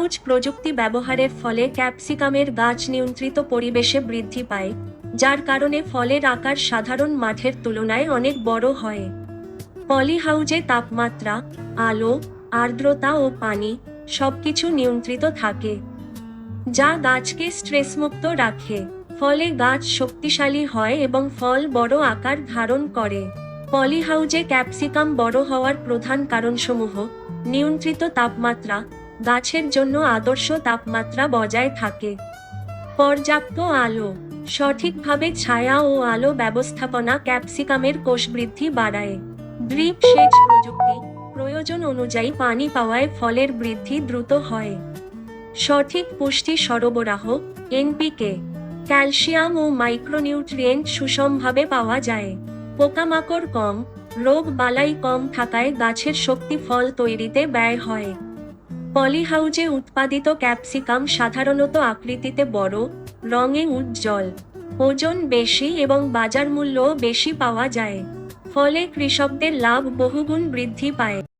পলিহাউজ প্রযুক্তি ব্যবহারের ফলে ক্যাপসিকামের গাছ নিয়ন্ত্রিত পরিবেশে বৃদ্ধি পায়, যার কারণে ফলের আকার সাধারণ মাঠের তুলনায় অনেক বড় হয়। পলিহাউজে তাপমাত্রা, আলো, আর্দ্রতা ও পানি সবকিছু নিয়ন্ত্রিত থাকে, যা গাছকে স্ট্রেসমুক্ত রাখে। ফলে গাছ শক্তিশালী হয় এবং ফল বড় আকার ধারণ করে। পলিহাউজে ক্যাপসিকাম বড় হওয়ার প্রধান কারণসমূহ, নিয়ন্ত্রিত তাপমাত্রা গাছের জন্য আদর্শ তাপমাত্রা বজায় থাকে। পর্যাপ্ত আলো, সঠিকভাবে ছায়া ও আলো ব্যবস্থাপনা ক্যাপসিকামের কোষ বৃদ্ধি বাড়ায়। ড্রিপ সেচ প্রযুক্তি, প্রয়োজন অনুযায়ী পানি পাওয়ায় ফলের বৃদ্ধি দ্রুত হয়। সঠিক পুষ্টি সরবরাহ, এনপিকে, ক্যালসিয়াম ও মাইক্রোনিউট্রিয়েন্ট সুষমভাবে পাওয়া যায়। পোকামাকড় কম, রোগ বালাই কম থাকায় গাছের শক্তি ফল তৈরিতে ব্যয় হয়। পলিহাউজে উৎপাদিত ক্যাপসিকাম সাধারণত আকৃতিতে বড়, রঙে উজ্জ্বল, ওজন বেশি এবং বাজার মূল্যও বেশি পাওয়া যায়। ফলে কৃষকদের লাভ বহুগুণ বৃদ্ধি পায়।